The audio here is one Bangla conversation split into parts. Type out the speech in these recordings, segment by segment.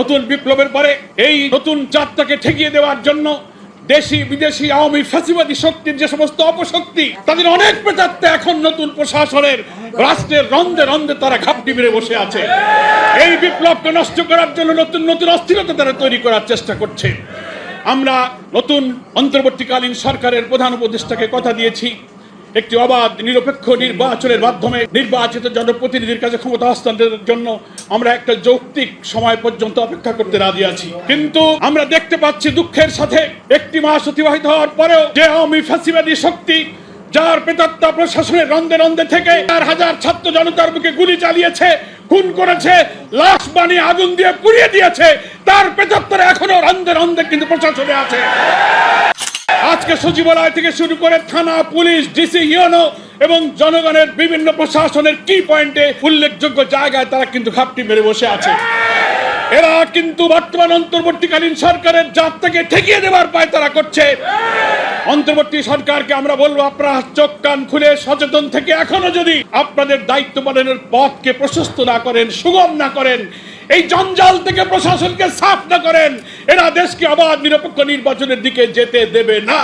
নতুন বিপ্লবের পরে এই নতুন যাত্রাকে ঠেকিয়ে দেওয়ার জন্য দেশি, বিদেশি, আওয়ামী, ফ্যাসিবাদী শক্তির যে সমস্ত অপশক্তি, তাদের অনেক প্রেতাত্মা এখন নতুন প্রশাসনের রাষ্ট্রের রন্ধে রন্ধে তারা ঘাপটি মেরে বসে আছে। এই বিপ্লবকে নষ্ট করার জন্য নতুন নতুন অস্থিরতা তারা তৈরি করার চেষ্টা করছে। আমরা নতুন অন্তর্বর্তীকালীন সরকারের প্রধান উপদেষ্টাকে কথা দিয়েছি। একটি অবাধ, নিরপেক্ষ নির্বাচনের মাধ্যমে নির্বাচিত জনপ্রতিনিধির কাছে ক্ষমতা হস্তান্তরের জন্য আমরা একটা যৌক্তিক সময় পর্যন্ত অপেক্ষা করতে রাজি আছি। কিন্তু আমরা দেখতে পাচ্ছি দুঃখের সাথে একটি মাস অতিবাহিত হওয়ার পরেও যে আওয়ামী ফ্যাসিবাদী শক্তি, যার প্রেতাত্মা প্রশাসনের রন্ধে রন্ধে থেকে চার হাজার ছাত্র জনতার বুকে গুলি চালিয়েছে, খুন করেছে, লাশ বানিয়ে আগুন দিয়ে পুড়িয়ে দিয়েছে, তার প্রেতাত্মারা এখনও রন্ধে রন্ধে কিন্তু প্রশাসনে আছে। আজকে সচিবালয় থেকে শুরু করে থানা, পুলিশ, ডিসি, ইউনো এবং জনগণের বিভিন্ন প্রশাসনের কি পয়েন্টে উল্লেখযোগ্য জায়গায় তারা কিন্তু ঘাপটি মেরে বসে আছে। এরা কিন্তু বর্তমান অন্তর্বর্তীকালীন সরকারের যাত্রাকে ঠেকিয়ে দেওয়ার পায় তারা করছে। অন্তর্বর্তী সরকারকে আমরা বলব, আপনারা চোখ কান খুলে সচেতন থেকে এখনও যদি আপনাদের দায়িত্ব পালনের পথকে প্রশস্ত না করেন, সুগম না করেন এই জঞ্জাল থেকে প্রশাসনকে সাফ না করেন, এরা দেশকে অবাধ নিরপেক্ষ নির্বাচনের দিকে যেতে দেবে না।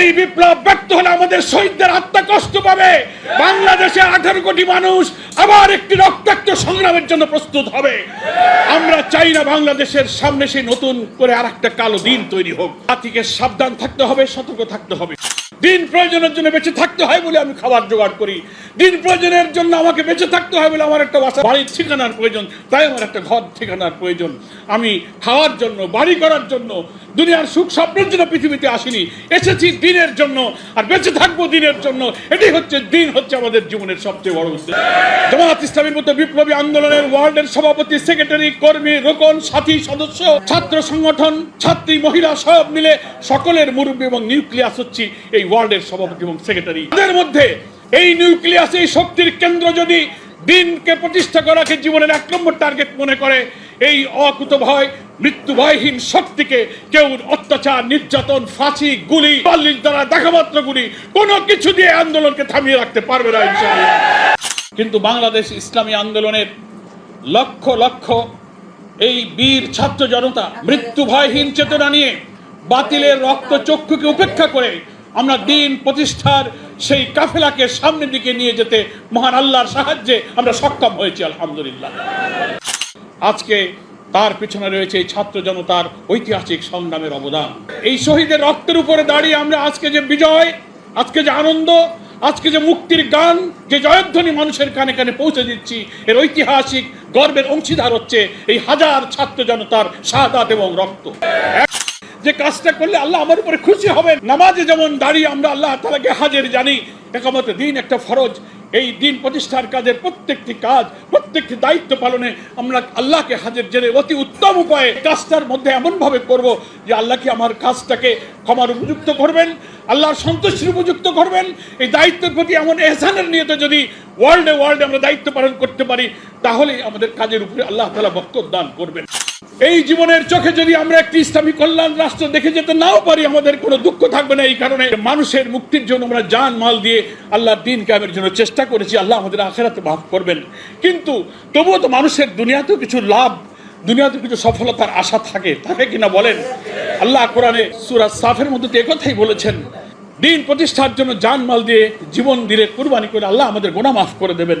এই বিপ্লব ব্যর্থ হলে আমাদের শহীদদের আত্মা কষ্ট পাবে। বাংলাদেশে আঠারো কোটি মানুষ আবার একটি রক্তাক্ত সংগ্রামের জন্য প্রস্তুত হবে। আমরা চাই না বাংলাদেশের সামনে সেই নতুন করে আর একটা কালো দিন তৈরি হোক। জাতিকে সাবধান থাকতে হবে, সতর্ক থাকতে হবে। দিন প্রয়োজনের জন্য বেঁচে থাকতে হয় বলে আমি খাবার জোগাড় করি। দিন প্রয়োজনের জন্য আমাকে বেঁচে থাকতে হয় বলে আমার একটা বাসা বাড়ির ঠিকানার প্রয়োজন, তাই আমার একটা ঘর ঠিকানার প্রয়োজন। আমি খাওয়ার জন্য, বাড়ি করার জন্য, দুনিয়ার সুখ স্বপ্নের জন্য পৃথিবীতে আসিনি। এসেছি দিনের জন্য আর বেঁচে থাকব দিনের জন্য। এটাই হচ্ছে, দিন হচ্ছে আমাদের জীবনের সবচেয়ে বড় উদ্দেশ্য। জামাত ইসলামের মতো বিপ্লবী আন্দোলনের ওয়ার্ল্ডের সভাপতি, সেক্রেটারি, কর্মী, রোকন, সাথী, সদস্য, ছাত্র সংগঠন, ছাত্রী, মহিলা সব মিলে সকলের মুরব্বী এবং নিউক্লিয়াস হচ্ছে। এই ওয়ার্ল্ডের সভাপতি এবং সেক্রেটারি। এদের মধ্যে এই নিউক্লিয়াস, এই শক্তির কেন্দ্র যদি দিনকে প্রতিষ্ঠা করাকে জীবনের এক নম্বর টার্গেট মনে করে, এই অকুত ভয় মৃত্যুভয়হীন শক্তিকে কেউ অত্যাচার, নির্যাতন, ফাঁসি, গুলি পাল্লির দ্বারা দেখামাত্র গুলি, কোনো কিছু দিয়ে আন্দোলনকে থামিয়ে রাখতে পারবে না কিন্তু বাংলাদেশ ইসলামী আন্দোলনের লক্ষ লক্ষ এই বীর ছাত্র জনতা মৃত্যু ভয়হীন চেতনা নিয়ে বাতিলের রক্ত চক্ষুকে উপেক্ষা করে আমরা দিন প্রতিষ্ঠার সেই কাফেলাকে সামনের দিকে নিয়ে যেতে মহান আল্লাহর সাহায্যে আমরা সক্ষম হয়েছি, আলহামদুলিল্লাহ। আজকে তার পিছনে রয়েছে এই ছাত্র জনতার ঐতিহাসিক সংগ্রামের অবদান। এই শহীদের রক্তের উপরে দাঁড়িয়ে আমরা আজকে যে বিজয়, আজকে যে আনন্দ, আজকে যে মুক্তির গান, যে জয়ধ্বনি মানুষের কানে কানে পৌঁছে দিচ্ছি, এর ঐতিহাসিক গর্বের অংশীদার হচ্ছে এই হাজার ছাত্র জনতার সাদাত এবং রক্ত। যে কাজটা করলে আল্লাহ আমার উপরে খুশি হবেন। নামাজে যেমন দাঁড়িয়ে আমরা আল্লাহ তালাকে হাজির জানি, একামত দিন একটা ফরজ। এই দিন প্রতিষ্ঠার কাজের প্রত্যেকটি কাজ, প্রত্যেকটি দায়িত্ব পালনে আমরা আল্লাহকে হাজির জেনে অতি উত্তম উপায়ে কাজটার মধ্যে এমনভাবে করব যে আল্লাহকে আমার কাজটাকে ক্ষমার উপযুক্ত করবেন, আল্লাহর সন্তুষ্টির উপযুক্ত করবেন। এই দায়িত্বের প্রতি এমন এহসানের নিয়ে যদি ওয়ার্ল্ডে ওয়ার্ল্ডে আমরা দায়িত্ব পালন করতে পারি, তাহলেই আমাদের কাজের উপরে আল্লাহ তালা বক্তব্য দান করবেন। এই জীবনের চোখে যদি আমরা একটি ইসলামী কল্যাণ রাষ্ট্র দেখে যেতে নাও পারি, আমাদের কোনো দুঃখ থাকবে না এই কারণে। মানুষের মুক্তির জন্য আমরা জান, মাল দিয়ে আল্লাহর দিন কামের জন্য চেষ্টা করেছি, আল্লাহ আমাদের আখেরাতে মাফ করবেন। কিন্তু তবুও তো মানুষের দুনিয়াতেও কিছু লাভ দুনিয়াতে কিছু সফলতার আশা থাকে। থাকে কিনা বলেন? আল্লাহ কোরআনে সুরাজ সাফের মধ্যে তো একথাই বলেছেন, দিন প্রতিষ্ঠার জন্য জান, মাল দিয়ে জীবন দিয়ে কুরবানি করে আল্লাহ আমাদের গোনা মাফ করে দেবেন।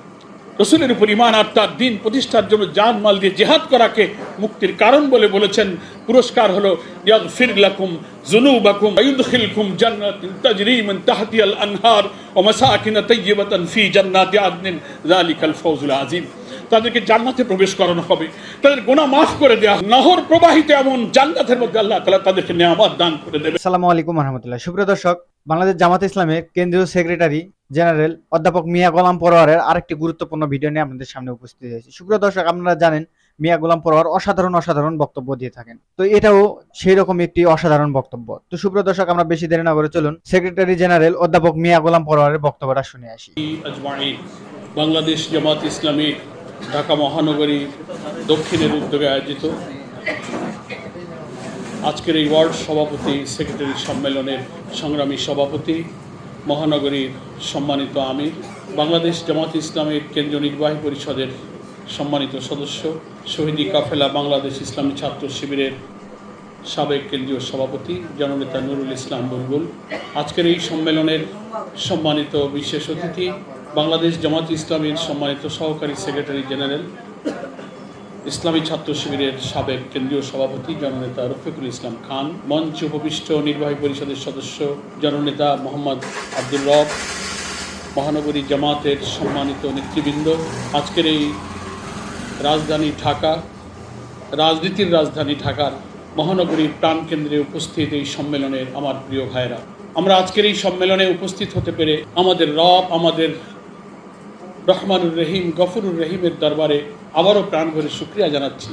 রসুলের উপর ইমান আর তার দিন প্রতিষ্ঠার জন্য জান মাল দিয়ে জেহাদ করাকে মুক্তির কারণ বলে বলেছেন। পুরস্কার হলো, ইয়াগফির লাকুম যুনুবাকুম ওয়ায়ুদখিলকুম জান্নাতিন তাজরি মিন তাহতিহাল আনহার ওয়া মাসাকিন তাইয়্যিবাতান ফি জান্নাতি আদনিন। যালিকাল ফাওজুল আযীম। তাদেরকে জান্নাতে প্রবেশ করানো হবে। তাদের গুনাহ মাফ করে দেওয়া নহর প্রবাহিত এমন জান্নাতের মধ্যে আল্লাহ তাআলা তাদেরকে নেয়ামত দান করে দেবে। আসসালামু আলাইকুম রহমতুল্লাহ। সুপ্রিয় দর্শক, বাংলাদেশ জামাত ইসলামের কেন্দ্রীয় সেক্রেটারি জেনারেল অধ্যাপক মিয়া গোলাম পরোয়ারের আরেকটি গুরুত্বপূর্ণ ভিডিও নিয়ে আপনাদের সামনে উপস্থিত হয়েছে। সুপ্রিয় দর্শক, আপনারা জানেন মিয়া গোলাম পরোয়ার অসাধারণ অসাধারণ বক্তব্য দিয়ে থাকেন। তো এটাও সেই রকম একটি অসাধারণ বক্তব্য। তো সুপ্রিয় দর্শক, আমরা বেশি দেরি না করে চলুন সেক্রেটারি জেনারেল অধ্যাপক মিয়া গোলাম পরোয়ারের বক্তব্যটা শুনে আসি। বাংলাদেশ জামাত ইসলামী ঢাকা মহানগরী দক্ষিণের উদ্যোগে আয়োজিত আজকের এই ওয়ার্ড সভাপতি, সেক্রেটারি সম্মেলনের সংগ্রামী সভাপতি মহানগরীর সম্মানিত আমির, বাংলাদেশ জামাত ইসলামের কেন্দ্রীয় নির্বাহী পরিষদের সম্মানিত সদস্য, শহীদি কাফেলা বাংলাদেশ ইসলামী ছাত্র শিবিরের সাবেক কেন্দ্রীয় সভাপতি জননেতা নুরুল ইসলাম বুলবুল। আজকের এই সম্মেলনের সম্মানিত বিশেষ অতিথি বাংলাদেশ জামাত ইসলামীর সম্মানিত সহকারী সেক্রেটারি জেনারেল ইসলামী ছাত্র শিবিরের সাবেক কেন্দ্রীয় সভাপতি জননেতা রফিকুল ইসলাম খান, মঞ্চে উপবিষ্ট নির্বাহী পরিষদের সদস্য জননেতা মোহাম্মদ আব্দুল রব, মহানগরী জামাতের সম্মানিত নেতৃবৃন্দ। আজকের এই রাজধানী ঢাকা, রাজনীতির রাজধানী ঢাকার মহানগরীর প্রাণকেন্দ্রে উপস্থিত এই সম্মেলনের আমার প্রিয় ভাইরা আমরা আজকের এই সম্মেলনে উপস্থিত হতে পেরে আমাদের রব, আমাদের রহমানুর রহিম, গফরুর রহিমের দরবারে আবারও প্রাণ ভরে শুক্রিয়া জানাচ্ছি।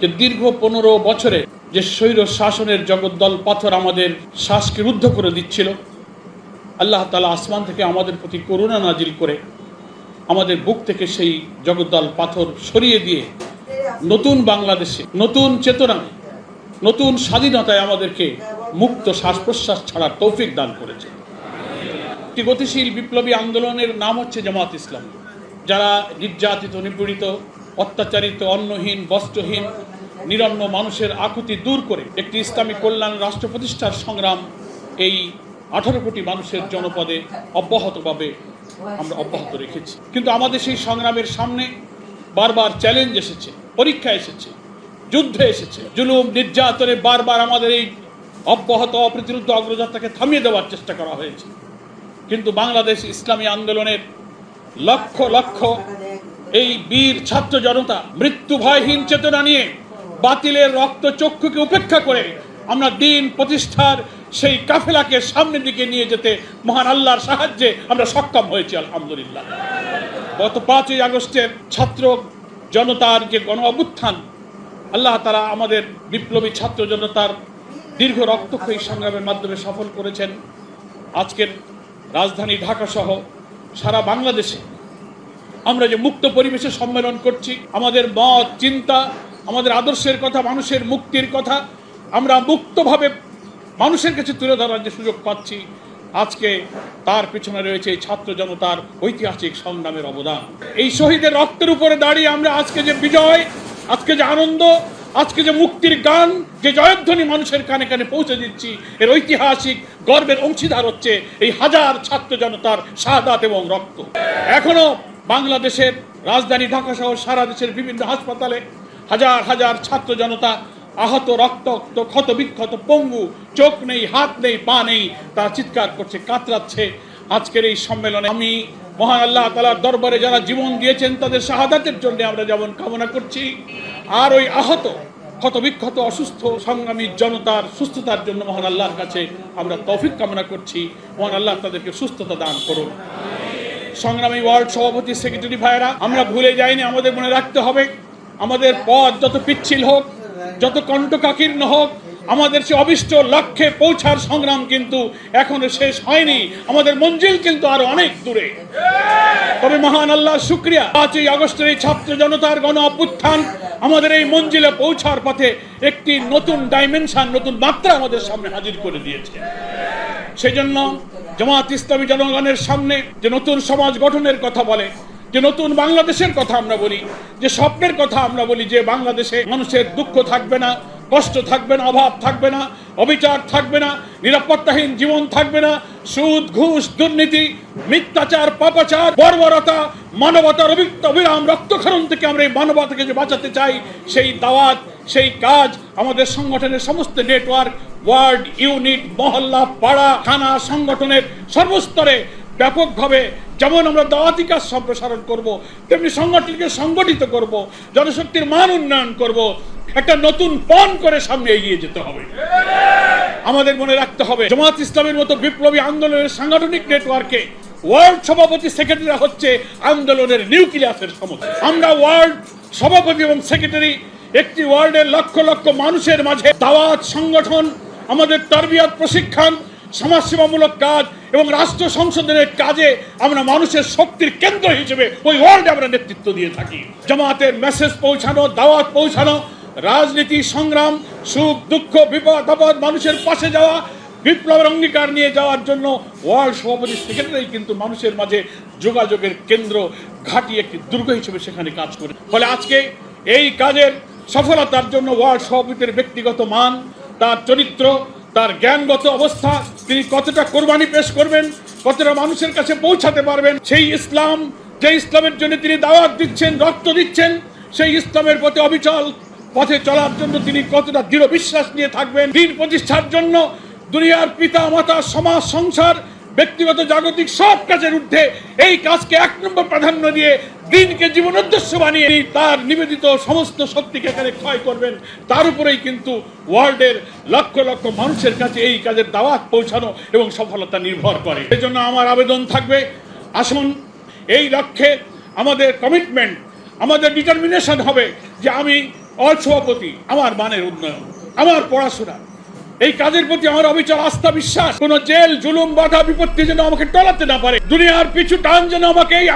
যে দীর্ঘ পনেরো বছরে যে স্বৈর শাসনের জগদ্দল পাথর আমাদের শ্বাসকে রুদ্ধ করে দিচ্ছিল, আল্লাহ তালা আসমান থেকে আমাদের প্রতি করুণা নাজিল করে আমাদের বুক থেকে সেই জগদ্দল পাথর সরিয়ে দিয়ে নতুন বাংলাদেশে, নতুন চেতনায় নতুন স্বাধীনতায় আমাদেরকে মুক্ত শ্বাস প্রশ্বাস ছাড়ার তৌফিক দান করেছে। একটি গতিশীল বিপ্লবী আন্দোলনের নাম হচ্ছে জামাত ইসলাম। যারা নির্যাতিত, নিপীড়িত, অত্যাচারিত, অন্নহীন, বস্ত্রহীন, নিরন্ন মানুষের আকুতি দূর করে একটি ইসলামী কল্যাণ রাষ্ট্র প্রতিষ্ঠার সংগ্রাম এই আঠারো কোটি মানুষের জনপদে অব্যাহতভাবে আমরা অব্যাহত রেখেছি। কিন্তু আমাদের সেই সংগ্রামের সামনে বারবার চ্যালেঞ্জ এসেছে, পরীক্ষা এসেছে, যুদ্ধে এসেছে। জুলুম, নির্যাতনে বারবার আমাদের এই অব্যাহত, অপ্রতিরোধ অগ্রযাত্রাকে থামিয়ে দেওয়ার চেষ্টা করা হয়েছে। কিন্তু বাংলাদেশ ইসলামী আন্দোলনের লক্ষ লক্ষ এই বীর ছাত্র জনতা মৃত্যু ভয়হীন চেতনা নিয়ে বাতিলের রক্ত চক্ষুকে উপেক্ষা করে আমরা দিন প্রতিষ্ঠার সেই কাফেলাকে সামনের দিকে নিয়ে যেতে মহান আল্লাহর সাহায্যে আমরা সক্ষম হয়েছি, আলহামদুলিল্লাহ। গত পাঁচই আগস্টের ছাত্র জনতার যে গণ অভ্যুত্থান, আল্লাহ তারা আমাদের বিপ্লবী ছাত্র জনতার দীর্ঘ রক্তক্ষয়ী সংগ্রামের মাধ্যমে সফল করেছেন। আজকের রাজধানী ঢাকা সহ সারা বাংলাদেশে আমরা যে মুক্ত পরিবেশে সম্মেলন করছি, আমাদের মত, চিন্তা, আমাদের আদর্শের কথা, মানুষের মুক্তির কথা, আমরা মুক্তভাবে মানুষের কাছে তুলে ধরার যে সুযোগ পাচ্ছি, আজকে তার পিছনে রয়েছে এই ছাত্র জনতার ঐতিহাসিক সংগ্রামের অবদান। এই শহীদের রক্তের উপরে দাঁড়িয়ে আমরা আজকে যে বিজয়, আজকে যে আনন্দ আজকে যে মুক্তির গান, যে জয়ধ্বনি মানুষের কানে কানে পৌঁছে দিচ্ছি, এর ঐতিহাসিক গর্বের অংশীদার হচ্ছে এই হাজার ছাত্র জনতার শাহাদাত এবং রক্ত। এখনও বাংলাদেশের রাজধানী ঢাকা সহ সারা দেশের বিভিন্ন হাসপাতালে হাজার হাজার ছাত্র জনতা আহত, রক্তাক্ত, ক্ষত বিক্ষত, পঙ্গু, চোখ নেই, হাত নেই, পা নেই, তারা চিৎকার করছে, কাতরাচ্ছে। আজকের এই সম্মেলনে আমি মহান আল্লাহ তালার দরবারে যারা জীবন দিয়েছেন, তাদের শাহাদাতের জন্য আমরা যেমন কামনা করছি আর ওই আহত ক্ষত বিক্ষত অসুস্থ, সংগ্রামী জনতার সুস্থতার জন্য মহান আল্লাহর কাছে আমরা তৌফিক কামনা করছি। মহান আল্লাহ তাদেরকে সুস্থতা দান করুন। সংগ্রামী ওয়ার্ড সভাপতি, সেক্রেটারি ভাইরা আমরা ভুলে যাইনি, আমাদের মনে রাখতে হবে, আমাদের পথ যত পিচ্ছিল হোক, যত কণ্ঠকাকীর্ণ হোক, আমাদের সে অবিষ্ট লক্ষ্যে পৌঁছার সংগ্রাম কিন্তু এখনও শেষ হয়নি। আমাদের মঞ্জিল কিন্তু আরও অনেক দূরে। তবে মহান আল্লাহ শুক্রিয়া। পাঁচই আগস্টের এই ছাত্র জনতার গণ অভ্যুত্থান আমাদের এই মঞ্জিলে পৌঁছার পথে একটি নতুন ডাইমেনশন নতুন মাত্রা আমাদের সামনে হাজির করে দিয়েছে। সেই জন্য জামাত ইসলামী জনগণের সামনে যে নতুন সমাজ গঠনের কথা বলে, যে নতুন বাংলাদেশের কথা আমরা বলি, যে স্বপ্নের কথা আমরা বলি, যে বাংলাদেশে মানুষের দুঃখ থাকবে না কষ্ট থাকবে না, অভাব থাকবে না, অবিচার থাকবে না, নিরাপত্তাহীন জীবন থাকবে না, সুদ, ঘুষ, দুর্নীতি, মিথ্যাচার, পাপাচার, বর্বরতা, মানবতার অবি- অবিরাম রক্তক্ষরণ থেকে আমরা এই মানবতাকে যে বাঁচাতে চাই, সেই দাওয়াত, সেই কাজ আমাদের সংগঠনের সমস্ত নেটওয়ার্ক, ওয়ার্ড, ইউনিট, মহল্লা, পাড়া, থানা, সংগঠনের সর্বস্তরে ব্যাপকভাবে যেমন আমরা দাওয়াতি কাজ সম্প্রসারণ করব, তেমনি সংগঠনকে সংগঠিত করব, জনশক্তির মান উন্নয়ন করব, একটা নতুন পণ করে সামনে এগিয়ে যেতে হবে। আমাদের মনে রাখতে হবে, জামাত ইসলামের মতো বিপ্লবী আন্দোলনের সাংগঠনিক নেটওয়ার্কে ওয়ার্ল্ড সভাপতি সেক্রেটারি হচ্ছে আন্দোলনের নিউক্লিয়াসের সমস্যা আমরা ওয়ার্ল্ড সভাপতি এবং সেক্রেটারি একটি ওয়ার্ল্ডের লক্ষ লক্ষ মানুষের মাঝে দাওয়াত, সংগঠন, আমাদের তরবিয়ত, প্রশিক্ষণ, সমাজসেবামূলক কাজ এবং রাষ্ট্র সংশোধনের কাজে আমরা মানুষের শক্তির কেন্দ্র হিসেবে ওই ওয়ার্ল্ডে আমরা নেতৃত্ব দিয়ে থাকি। জামাতের মেসেজ পৌঁছানো, দাওয়াত পৌঁছানো, রাজনীতি, সংগ্রাম, সুখ, দুঃখ, বিপদ, আপদ, মানুষের পাশে যাওয়া, বিপ্লবের অঙ্গীকার নিয়ে যাওয়ার জন্য ওয়ার্ল্ড সভাপতি সেক্রেটারি কিন্তু মানুষের মাঝে যোগাযোগের কেন্দ্র ঘাঁটি একটি দুর্গ হিসেবে সেখানে কাজ করে। ফলে আজকে এই কাজের সফলতার জন্য ওয়ার্ল্ড সভাপতির ব্যক্তিগত মান, তার চরিত্র তার জ্ঞানগত অবস্থা তিনি কতটা কোরবানি পেশ করবেন, কতটা মানুষের কাছে পৌঁছাতে পারবেন, সেই ইসলাম, যে ইসলামের জন্য তিনি দাওয়াত দিচ্ছেন, রক্ত দিচ্ছেন, সেই ইসলামের প্রতি অবিচল পথে চলার জন্য তিনি কতটা দৃঢ় বিশ্বাস নিয়ে থাকবেন, দিন প্রতিষ্ঠার জন্য দুনিয়ার পিতা মাতা সমাজ, সংসার ব্যক্তিগত জাগতিক সব কাজের ঊর্ধ্বে এই কাজকে এক নম্বর প্রাধান্য দিয়ে দিনকে জীবন উদ্দেশ্য বানিয়ে তার নিবেদিত সমস্ত শক্তিকে এখানে ক্ষয় করবেন। তার উপরেই কিন্তু ওয়ার্ল্ডের লক্ষ লক্ষ মানুষের কাছে এই কাজের দাওয়াত পৌঁছানো এবং সফলতা নির্ভর করে। সেজন্য আমার আবেদন থাকবে, আসুন, এই লক্ষ্যে আমাদের কমিটমেন্ট আমাদের ডিটারমিনেশন হবে যে আমি অসভাপতি আমার মানের উন্নয়ন, আমার পড়াশোনা এই কাজের প্রতি আমার অবিচল আস্থা বিশ্বাস। কোন জেল, জুলুম, বাধা, বিপত্তি যেন আমাকে টলাতে না পারে। দুনিয়ার পিছু টান যেন আমাকে এই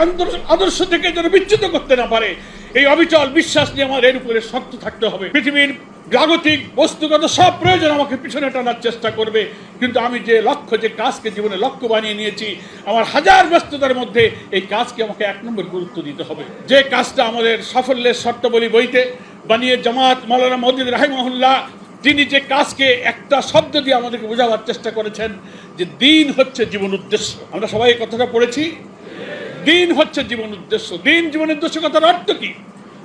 আদর্শ থেকে যেন বিচ্যুত করতে না পারে। এই অবিচল বিশ্বাস নিয়ে আমার এর উপরে শক্ত থাকতে হবে। পৃথিবীর জাগতিক বস্তুগত সব প্রয়োজন আমাকে পিছনে টানার চেষ্টা করবে। কিন্তু আমি যে লক্ষ্য, যে কাজকে জীবনে লক্ষ্য বানিয়ে নিয়েছি, আমার হাজার ব্যস্ততার মধ্যে এই কাজকে আমাকে এক নম্বর গুরুত্ব দিতে হবে। যে কাজটা আমাদের সাফল্যের শর্তাবলী বইতে বানিয়ে জামাত মাওলানা মদিন রাহিমহুল্লাহ তিনি যে কাজকে একটা শব্দ দিয়ে আমাদেরকে বোঝাবার চেষ্টা করেছেন যে দিন হচ্ছে জীবন উদ্দেশ্য। আমরা সবাই এই কথাটা পড়েছি। দিন হচ্ছে জীবন উদ্দেশ্য। দিন জীবন উদ্দেশ্য কথার অর্থ কি?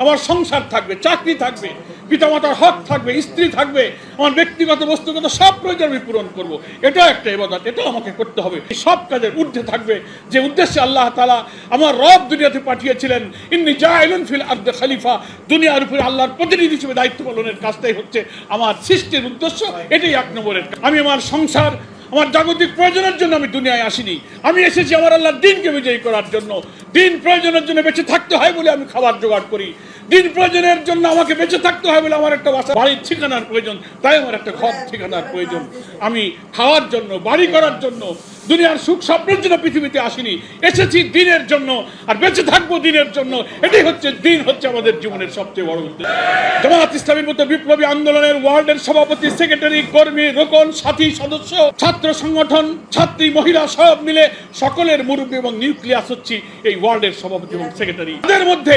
আমার সংসার থাকবে, চাকরি থাকবে, পিতামাতার হক থাকবে, স্ত্রী থাকবে, আমার ব্যক্তিগত, বস্তুগত সব প্রয়োজন আমি পূরণ করব। এটাও একটা এবাদত এটা আমাকে করতে হবে। সব কাজের ঊর্ধ্বে থাকবে, যে উদ্দেশ্যে আল্লাহ তালা আমার রব দুনিয়াতে পাঠিয়েছিলেন, ইন্নি জাইলুন ফিল আর্দ খালিফা দুনিয়ার উপরে আল্লাহর প্রতিনিধি হিসেবে দায়িত্ব পালনের কাজটাই হচ্ছে আমার সৃষ্টির উদ্দেশ্য, এটাই এক নম্বরের আমি আমার সংসার আমার জাগতিক প্রয়োজনের জন্য আমি দুনিয়ায় আসিনি। আমি এসেছি আমার আল্লাহর দিনকে বিজয়ী করার জন্য। দিন প্রয়োজনের জন্য বেঁচে থাকতে হয় বলে আমি খাবার জোগাড় করি। দিন প্রয়োজনের জন্য আমাকে বেঁচে থাকতে হয় বলে আমার একটা বাসা বাড়ির ঠিকানার প্রয়োজন, তাই আমার একটা ঘর ঠিকানার প্রয়োজন। আমি খাওয়ার জন্য, বাড়ি করার জন্য, দুনিয়ার সুখ স্বপ্নের জন্য পৃথিবীতে আসিনি। এসেছি দিনের জন্য আর বেঁচে থাকব দিনের জন্য। এটাই হচ্ছে, দিন হচ্ছে আমাদের জীবনের সবচেয়ে বড় উদ্দেশ্য। জামাত ইসলামের মতো বিপ্লবী আন্দোলনের ওয়ার্ল্ডের সভাপতি, সেক্রেটারি, কর্মী, রোকন, সাথী, সদস্য, ছাত্র সংগঠন, ছাত্রী, মহিলা সব মিলে সকলের মুরব্বী এবং নিউক্লিয়াস হচ্ছে এই ওয়ার্ল্ডের সভাপতি এবং সেক্রেটারি। তাদের মধ্যে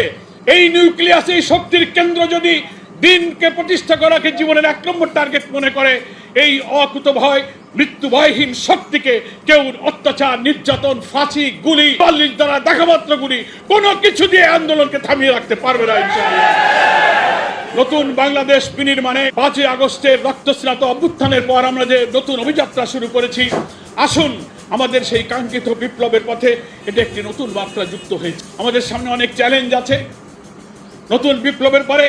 এই নিউক্লিয়াস, এই শক্তির কেন্দ্র যদি দিনকে প্রতিষ্ঠা করাকে জীবনের এক নম্বর টার্গেট মনে করে, এই অকুত ভয়, মৃত্যু ভয়হীন শক্তিকে কেউ অত্যাচার, নির্যাতন, ফাঁসি, গুলি দ্বারা দেখামাত্র গুলি, কোনো কিছু দিয়ে আন্দোলনকে থামিয়ে রাখতে পারবে না, ইনশাআল্লাহ। নতুন বাংলাদেশ বিনির্মাণে পাঁচই আগস্টের রক্তস্নাত অভ্যুত্থানের পর আমরা যে নতুন অভিযাত্রা শুরু করেছি, আসুন আমাদের সেই কাঙ্ক্ষিত বিপ্লবের পথে এটা একটি নতুন বার্তা যুক্ত হয়েছে। আমাদের সামনে অনেক চ্যালেঞ্জ আছে। নতুন বিপ্লবের পরে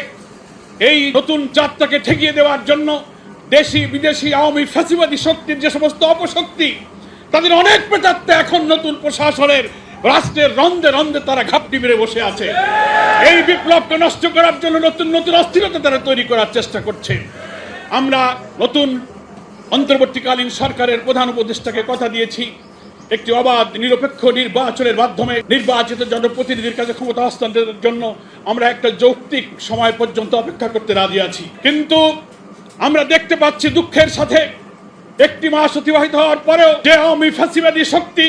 এই নতুন যাত্রাকে ঠেকিয়ে দেওয়ার জন্য দেশি, বিদেশি, আওয়ামী, ফ্যাসিবাদী শক্তির যে সমস্ত অপশক্তি, তাদের অনেক প্রেতাত্মা এখন নতুন প্রশাসনের রাষ্ট্রের রন্ধে রন্ধে তারা ঘাপটি মেরে বসে আছে। এই বিপ্লবকে নষ্ট করার জন্য নতুন নতুন অস্থিরতা তারা তৈরি করার চেষ্টা করছে। আমরা নতুন অন্তর্বর্তীকালীন সরকারের প্রধান উপদেষ্টাকে কথা দিয়েছি। একটি অবাধ, নিরপেক্ষ নির্বাচনের মাধ্যমে নির্বাচিত জনপ্রতিনিধির কাছে ক্ষমতা হস্তান্তরের জন্য আমরা একটা যৌক্তিক সময় পর্যন্ত অপেক্ষা করতে রাজি আছি। কিন্তু আমরা দেখতে পাচ্ছি দুঃখের সাথে একটি মাস অতিবাহিত হওয়ার পরেও যে আওয়ামী ফাঁসিবাদী শক্তি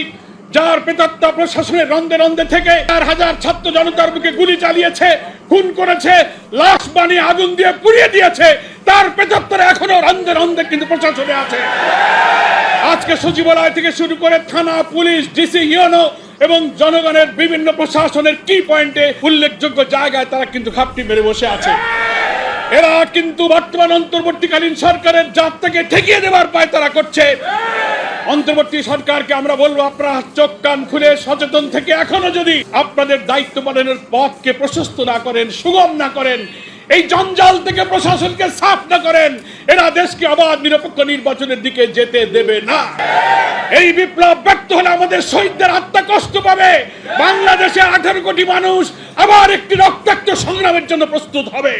যার প্রেতাত্মা প্রশাসনের রন্ধে রন্ধে থেকে চার হাজার ছাত্র জনতার বুকে গুলি চালিয়েছে, খুন করেছে, লাশ বানিয়ে আগুন দিয়ে পুড়িয়ে দিয়েছে, তার প্রেতাত্মারা এখনও রন্ধে রন্ধে কিন্তু প্রশাসনে আছে। আজকে সচিবালয় থেকে শুরু করে থানা, পুলিশ, ডিসি ইউনো এবং জনগণের বিভিন্ন প্রশাসনের কি পয়েন্টে উল্লেখযোগ্য জায়গায় তারা কিন্তু খাপটি মেরে বসে আছে। এরা কিন্তু বর্তমান অন্তর্বর্তীকালীন সরকারের যাত্রাকে ঠেকিয়ে দেওয়ার পায় তারা করছে। অন্তর্বর্তী সরকারকে আমরা বলব, আপনারা চোখ কান খুলে সচেতন থেকে এখনও যদি আপনাদের দায়িত্ব পালনের পথকে প্রশস্ত না করেন, সুগম না করেন এই জঞ্জাল থেকে প্রশাসনকে সাফ না করেন, এরা দেশকে আবার নিরপেক্ষ নির্বাচনের দিকে যেতে দেবে না। এই বিপ্লব ব্যর্থ হলে আমাদের শহীদদের আত্মা কষ্ট পাবে। বাংলাদেশে আঠারো কোটি মানুষ আবার একটি রক্তাক্ত সংগ্রামের জন্য প্রস্তুত হবে।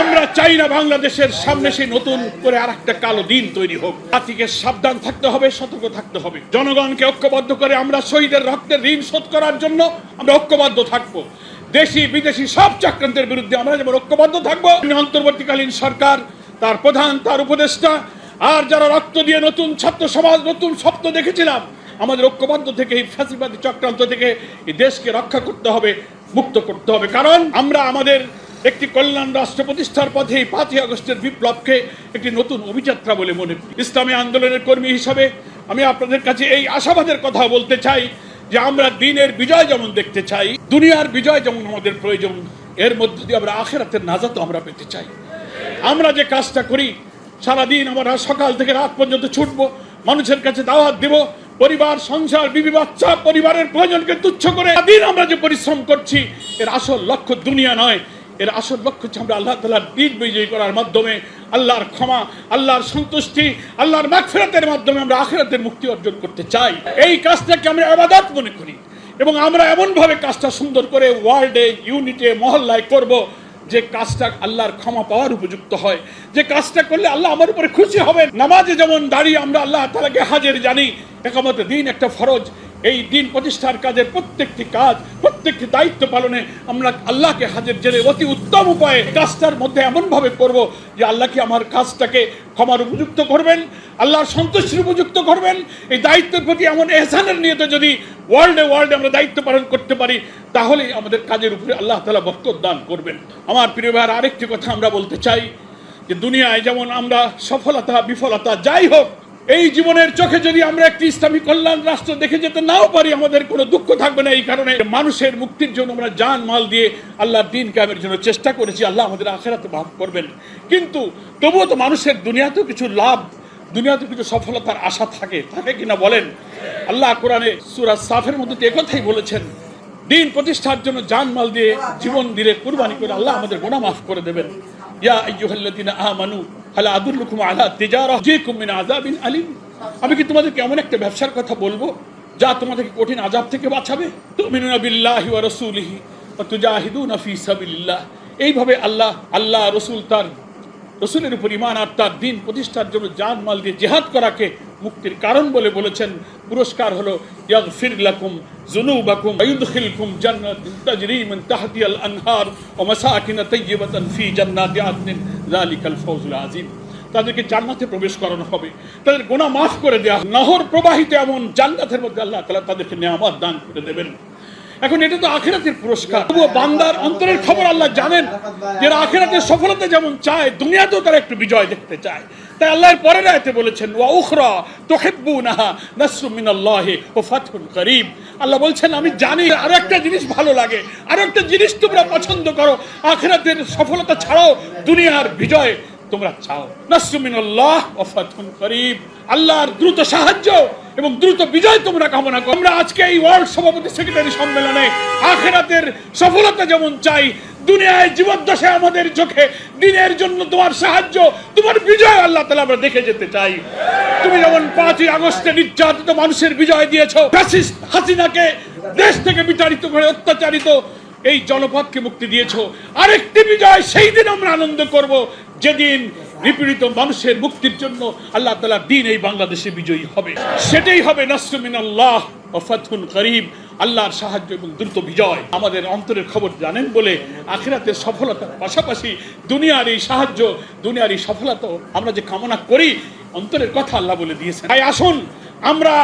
আমরা চাই না বাংলাদেশের সামনে সেই নতুন করে আর একটা কালো দিন তৈরি হোক। জাতিকে সাবধান থাকতে হবে, সতর্ক থাকতে হবে। জনগণকে ঐক্যবদ্ধ করে আমরা শহীদের রক্তের ঋণ শোধ করার জন্য আমরা ঐক্যবদ্ধ থাকব। দেশি, বিদেশি সব চক্রান্তের বিরুদ্ধে আমরা যেমন ঐক্যবদ্ধ থাকব অন্তর্বর্তীকালীন সরকার, তার প্রধান, তার উপদেষ্টা, আর যারা রক্ত দিয়ে নতুন ছাত্র সমাজ, নতুন স্বপ্ন দেখেছিলাম, আমাদের ঐক্যবদ্ধ থেকে, এই ফ্যাসিবাদী চক্রান্ত থেকে এই দেশকে রক্ষা করতে হবে, মুক্ত করতে হবে কারণ আমরা আমাদের একটি কল্যাণ রাষ্ট্র প্রতিষ্ঠার পথে এই পাঁচই আগস্টের বিপ্লবকে একটি নতুন অভিযাত্রা বলে মনে। ইসলামী আন্দোলনের কর্মী হিসাবে আমি আপনাদের কাছে এই আশাবাদের কথা বলতে চাই যে আমরা দিনের বিজয় যেমন দেখতে চাই, দুনিয়ার বিজয় যেমন আমাদের প্রয়োজন, এর মধ্যে দিয়ে আমরা আখেরাতের নাজাত আমরা পেতে চাই। আমরা যে কাজটা করি, সারাদিন আমরা সকাল থেকে রাত পর্যন্ত ছুটবো, মানুষের কাছে দাওয়াত দেব, পরিবার, সংসার, বিবি, বাচ্চা, পরিবারের প্রয়োজনকে তুচ্ছ করে দিন আমরা যে পরিশ্রম করছি, এর আসল লক্ষ্য দুনিয়া নয় এর আসল লক্ষ্য হচ্ছে আমরা আল্লাহ তালার দিন বিজয়ী করার মাধ্যমে আল্লাহর ক্ষমা, আল্লাহর সন্তুষ্টি, আল্লাহর মাগফিরাতের মাধ্যমে আমরা আখেরাতের মুক্তি অর্জন করতে চাই। এই কাজটাকে আমরা আবাদত মনে করি এবং আমরা এমনভাবে কাজটা সুন্দর করে ওয়ার্ল্ডে, ইউনিটে, মহল্লায় করব যে কাজটা আল্লাহর ক্ষমা পাওয়ার উপযুক্ত হয়। যে কাজটা করলে আল্লাহ আমার উপরে খুশি হবেন। নামাজে যেমন দাঁড়িয়ে আমরা আল্লাহ তালাকে হাজির জানি একামত দিন একটা ফরজ। এই দিন প্রতিষ্ঠার কাজের প্রত্যেকটি কাজ প্রত্যেকটি দায়িত্ব পালনে আমরা আল্লাহকে হাজির জেনে অতি উত্তম উপায়ে কাজটার মধ্যে এমনভাবে করব যে আল্লাহ কি আমার কাজটাকে ক্ষমার উপযুক্ত করবেন, আল্লাহর সন্তুষ্টির উপযুক্ত করবেন। এই দায়িত্বের প্রতি এমন এহসানের নিয়ত যদি ওয়ার্ল্ডে ওয়ার্ল্ডে আমরা দায়িত্ব পালন করতে পারি, তাহলেই আমাদের কাজের উপরে আল্লাহ তালা বরকত দান করবেন। আমার প্রিয় ভাইয়ের, আরেকটি কথা আমরা বলতে চাই যে দুনিয়ায় যেমন আমরা সফলতা, বিফলতা, যাই হোক এই জীবনের চোখে যদি আমরা একটি ইসলামী কল্যাণ রাষ্ট্র দেখে যেতে নাও পারি, আমাদের কোনো দুঃখ থাকবে না এই কারণে। মানুষের মুক্তির জন্য আমরা জান, মাল দিয়ে আল্লাহর দিন কামের জন্য চেষ্টা করেছি, আল্লাহ আমাদের আখেরাতে মাফ করবেন। কিন্তু তবুও তো মানুষের দুনিয়াতেও কিছু লাভ দুনিয়াতে কিছু সফলতার আশা থাকে। থাকে কিনা বলেন? আল্লাহ কোরআনে সুরাজ সাফের মধ্যে একথাই বলেছেন, দিন প্রতিষ্ঠার জন্য জান, মাল দিয়ে জীবন দিয়ে কুরবানি করে আল্লাহ আমাদের গোনা মাফ করে দেবেন। ইয়া আইয়ুহাল্লাযীনা আমানু আদুল্লুকুম আলা আলিম। আমি কি তোমাদেরকে এমন একটা ব্যবসার কথা বলব যা তোমাদেরকে কঠিন আযাব থেকে বাঁচাবে? এইভাবে আল্লাহ আল্লাহ রসুল তার, রসুলের উপর ইমান আর তার দিন প্রতিষ্ঠার জন্য জান মাল দিয়ে জেহাদ করাকে মুক্তির কারণ বলে বলেছেন। পুরস্কার হলো, ইয়াগফির লাকুম যুনুবাকুম ওয়ায়ুদখিলকুম জান্নাতিন তাজরি মিন তাহতিহাল আনহার ওয়া মাসাকিন তাইয়্যিবাতান ফি জান্নাতি আদনিন। ফাওজুল আজিম তাদেরকে জান্নাতে প্রবেশ করানো হবে। তাদের গোনা মাফ করে দেওয়া নহর প্রবাহিত এমন জান্নাতের মধ্যে আল্লাহ তালা তাদেরকে নেওয়ার দান করে দেবেন। এখন এটা তো আখেরাতের পুরস্কার। তবুও বান্দার অন্তরের খবর আল্লাহ জানেন যারা আখেরাতের সফলতা যেমন চায়, দুনিয়াতেও তারা একটু বিজয় দেখতে চায়। তাই আল্লাহর পরের আয়তে বলেছেন, ওয়া উখরা তুহিব্বুনাহা নাসরু মিনাল্লাহি ওয়া ফাতহুন করিব আল্লাহ বলছেন, আমি জানি আরও একটা জিনিস ভালো লাগে, আরও একটা জিনিস তোমরা পছন্দ করো। আখেরাতের সফলতা ছাড়াও দুনিয়ার বিজয় তোমরা চাও। নাসরুমিনাল্লাহ ও ফাতহুন করিব আল্লাহর দ্রুত সাহায্য এবং দ্রুত বিজয় তোমরা কামনা করো। আমরা আজকে এই ওয়ার্ল্ড সভাপতি সেক্রেটারি সম্মেলনে আখেরাতের সফলতা যেমন চাই দুনিয়ায় জীবদ্দশায় আমাদের চোখে। দিনের জন্য তোমার সাহায্য, তোমার বিজয় আল্লাহ তালা আমরা দেখে যেতে চাই। তুমি যেমন পাঁচই আগস্টে নির্যাতিত মানুষের বিজয় দিয়েছ, ফ্যাসিস্ট হাসিনাকে দেশ থেকে বিতাড়িত করে অত্যাচারিত এই জনপদকে মুক্তি দিয়েছ। আরেকটি বিজয় সেই দিন আমরা আনন্দ করব, যেদিন নিপীড়িত মানুষের মুক্তির জন্য আল্লাহ তালা দিন এই বাংলাদেশে বিজয়ী হবে। সেটাই হবে নাসরুমিন আল্লাহ ফাতহুন করিম, আল্লাহর সাহায্য এবং দ্রুত বিজয়। আমাদের অন্তরের খবর জানেন বলে আখিরাতের সফলতার পাশাপাশি দুনিয়ার এই সাহায্য, দুনিয়ার এই সফলতা আমরা যে কামনা করি, অন্তরের কথা আল্লাহ বলে দিয়েছেন। তাই আসুন, আমরা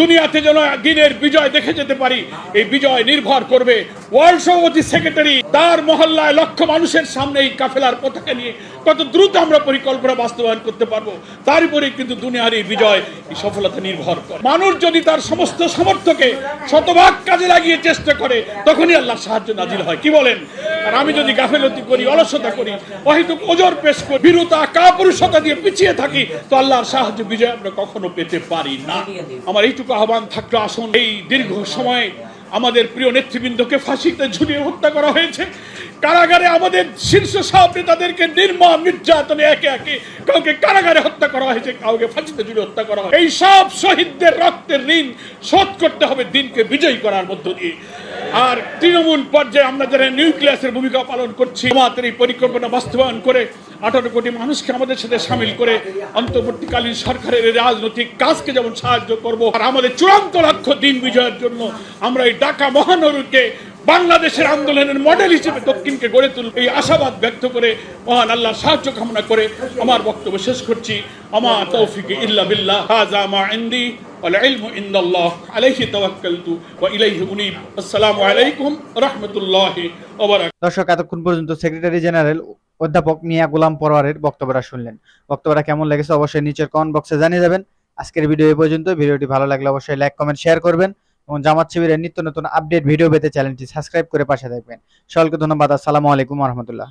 দুনিয়াতে যেন দিনের বিজয় দেখে যেতে পারি, এই বিজয় নির্ভর করবে ওয়ার্ল্ড সভাপতি সেক্রেটারি তার মহল্লায় লক্ষ মানুষের সামনে এই কাফেলার পতাকা নিয়ে কত দ্রুত আমরা পরিকল্পনা বাস্তবায়ন করতে পারব, তার উপরে কিন্তু দুনিয়ার এই বিজয় এই সফলতা নির্ভর করে। মানুষ যদি তার সমস্ত সামর্থ্যকে শতভাগ কাজে লাগিয়ে চেষ্টা করে, তখনই আল্লাহর সাহায্য নাজিল হয়। কি বলেন? আর আমি যদি গাফেলতি করি, অলসতা করি, অহেতুক ওজোর পেশ করি, বিরুতা কাপুরুষতা দিয়ে পিছিয়ে থাকি, তো আল্লাহর সাহায্য বিজয় আমরা কখনো পেতে পারি না। আমার এইটুকু আহ্বান থাকল আসুন। এই দীর্ঘ সময় আমাদের প্রিয় নেতৃবৃন্দকে ফাঁসিতে ঝুলিয়ে হত্যা করা হয়েছে। কারাগারে আমাদের শীর্ষ সব নেতাদেরকে নির্মম নির্যাতনে একে একে কাউকে কারাগারে হত্যা করা হয়েছে, কাউকে ফাঁসিতে ঝুলিয়ে হত্যা করা হয় এই সব শহীদদের রক্তের ঋণ শোধ করতে হবে দিনকে বিজয়ী করার মধ্য দিয়ে। আর তৃণমূল পর্যায়ে আমরা যারা নিউক্লিয়াসের ভূমিকা পালন করছি আমাদের এই পরিকল্পনা বাস্তবায়ন করে আঠারো কোটি মানুষকে আমাদের সাথে সামিল করে অন্তর্বর্তীকালীন সরকারের রাজনৈতিক কাজকে যেমন সাহায্য করব, আর আমাদের চূড়ান্ত লক্ষ্য দিন বিজয়ের জন্য আমরা এই ঢাকা মহানগরকে বাংলাদেশের আন্দোলনের মডেল হিসেবে দক্ষিণকে গড়ে তুলব এই আশাবাদ ব্যক্ত করে মহান আল্লাহ সাহায্য কামনা করে আমার বক্তব্য শেষ করছি আমার তৌফিকে ইল্লা বিল্লাহ হাজা মা ইন্দি والعلم عند الله عليه توكلت وإليه أنيب السلام عليكم ورحمة الله وبركاته দর্শক এতক্ষণ পর্যন্ত সেক্রেটারি জেনারেল অধ্যাপক মিয়া গোলাম পরোয়ারের বক্তব্যটা শুনলেন বক্তব্যটা কেমন লেগেছে অবশ্যই নিচের কমেন্ট বক্সে জানিয়ে যাবেন আজকের ভিডিও এই পর্যন্ত ভিডিওটি ভালো লাগলে অবশ্যই লাইক কমেন্ট শেয়ার করবেন এবং জামাত শিবিরের নিত্য নতুন আপডেট ভিডিও পেতে চ্যানেলটি সাবস্ক্রাইব করে পাশে থাকবেন। সকলকে ধন্যবাদ, আসসালামু আলাইকুম রহমতুল্লাহ।